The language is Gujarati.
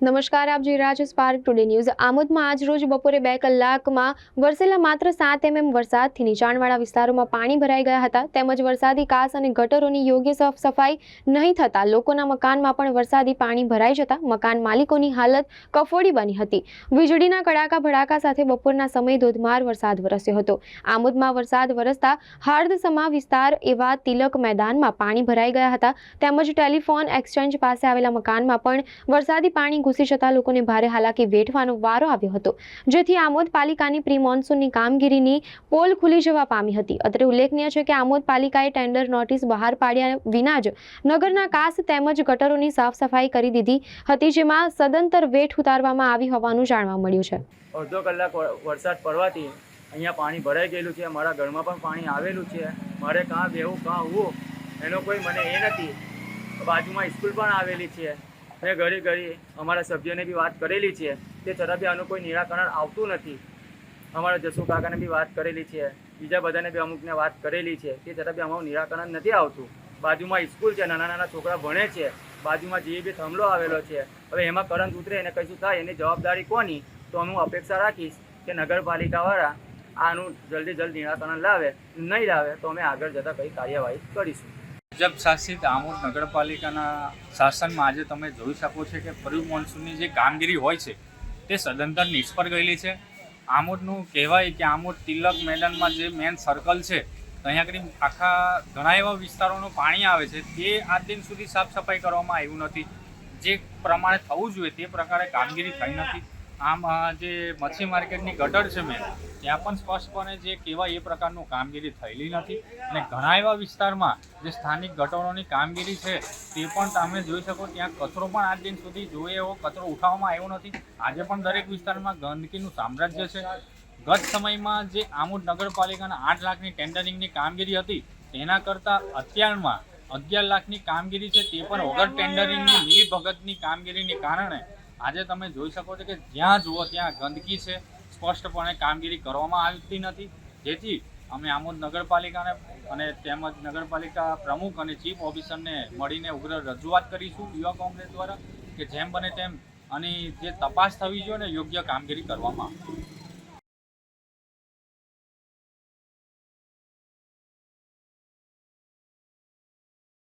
નમસ્કાર, આપ જોઈ રહ્યા છો સ્પાર્ક ટુડે ન્યૂઝ આમોદમાં આજ રોજ બપોરે બે કલાકમાં વરસેલા માત્ર સાત એમએમ વરસાદથી નીચાણવાળા વિસ્તારોમાં પાણી ભરાઈ ગયા હતા. તેમજ વરસાદી કાસ અને ગટરોની યોગ્ય સાફ સફાઈ નહીં થતાં લોકોના મકાનમાં પણ વરસાદી પાણી ભરાઈ જતા મકાન માલિકોની હાલત કફોડી બની હતી. વીજળીના કડાકા ભડાકા સાથે બપોરના સમયે ધોધમાર વરસાદ વરસ્યો હતો. આમોદમાં વરસાદ વરસતા હાર્દસમા વિસ્તાર એવા તિલક મેદાનમાં પાણી ભરાઈ ગયા હતા. તેમજ ટેલિફોન એક્સચેન્જ પાસે આવેલા મકાનમાં પણ વરસાદી પાણી ઘૂસી જતા લોકોને ભારે હાલાકી વેઠવાનો વારો આવ્યો હતો, જેથી આમોદ પાલિકાની પ્રી મોન્સૂનની કામગીરીની પોલ ખુલી જવા પામી હતી. અત્રે ઉલ્લેખનીય છે કે આમોદ પાલિકાએ ટેન્ડર નોટિસ બહાર પાડ્યા વિના જ નગરના કાસ તેમજ ગટરોની સાફ સફાઈ કરી દીધી હતી, જેમાં સદંતર વેઠ ઉતારવામાં આવી હોવાનું જાણવા મળ્યું છે. અડધો કલાક વરસાદ પડવાથી અહીંયા પાણી ભરાઈ ગયેલું છે, મારા ઘરમાં પણ પાણી આવેલું છે. મારે કાં બેવું કાં હોવું, એનો કોઈ મને એ નથી. બાજુમાં સ્કૂલ પણ આવેલી છે. મેં ઘડી ઘડી અમારા સભ્યોને બી વાત કરેલી છે. તે છતાં બી આનું કોઈ નિરાકરણ આવતું નથી. અમારા જસુ કાકાને બી વાત કરેલી છે. બીજા બધાને બી અમુકને વાત કરેલી છે. તે છતાં બી અમારું નિરાકરણ નથી આવતું. બાજુમાં સ્કૂલ છે, નાના નાના છોકરા ભણે છે. બાજુમાં જે બી થંભલો આવેલો છે. હવે એમાં કરંટ ઉતરે, એને કશું થાય, એની જવાબદારી કોની? તો હું અપેક્ષા રાખીશ કે નગરપાલિકાવાળા આનું જલ્દી જલ્દી નિરાકરણ લાવે. નહીં લાવે તો અમે આગળ જતાં કંઈ કાર્યવાહી કરીશું. ભાજપ શાસિત આમોદ નગરપાલિકાના શાસનમાં આજે તમે જોઈ શકો છો કે પ્રી મોન્સૂનની જે કામગીરી હોય છે, તે સદંતર નિષ્ફળ ગયેલી છે. આમોદનું કહેવાય કે આમોદ તિલક મેદાનમાં જે મેન સર્કલ છે, અહીંયા આગળ આખા ઘણા એવા વિસ્તારોનું પાણી આવે છે, તે આ દિન સુધી સાફ સફાઈ કરવામાં આવ્યું નથી. જે પ્રમાણે થવું જોઈએ તે પ્રકારે કામગીરી થઈ નથી. આમ જે મચ્છી માર્કેટની ગટર છે મેં ત્યાં પણ સ્પષ્ટપણે જે કેવા એ પ્રકારનું કામગીરી થયેલી નથી. અને ઘણા એવા વિસ્તારમાં જે સ્થાનિક ગટરોની કામગીરી છે, તે પણ તમે જોઈ શકો, ત્યાં કચરો પણ આજ દિન સુધી જોઈએ એવો કચરો ઉઠાવવામાં આવ્યો નથી. આજે પણ દરેક વિસ્તારમાં ગંદકીનું સામ્રાજ્ય છે. ગત સમયમાં જે આમોદ નગરપાલિકાના આઠ લાખની ટેન્ડરિંગની કામગીરી હતી, તેના કરતાં અત્યારમાં અગિયાર લાખની કામગીરી છે, તે પણ વગર ટેન્ડરિંગની મિલી ભગતની કામગીરીને કારણે આજે તમે જોઈ શકો છો કે જ્યાં જુઓ ત્યાં ગંદકી છે. સ્પષ્ટપણે કામગીરી કરવામાં આવતી નથી. જેથી અમે આમોદ નગરપાલિકાને અને તેમજ નગરપાલિકા પ્રમુખ અને ચીફ ઓફિસરને મળીને ઉગ્ર રજૂઆત કરીશું યુવા કોંગ્રેસ દ્વારા કે જેમ બને તેમ અને જે તપાસ થવી જોઈએ ને યોગ્ય કામગીરી કરવામાં આવે.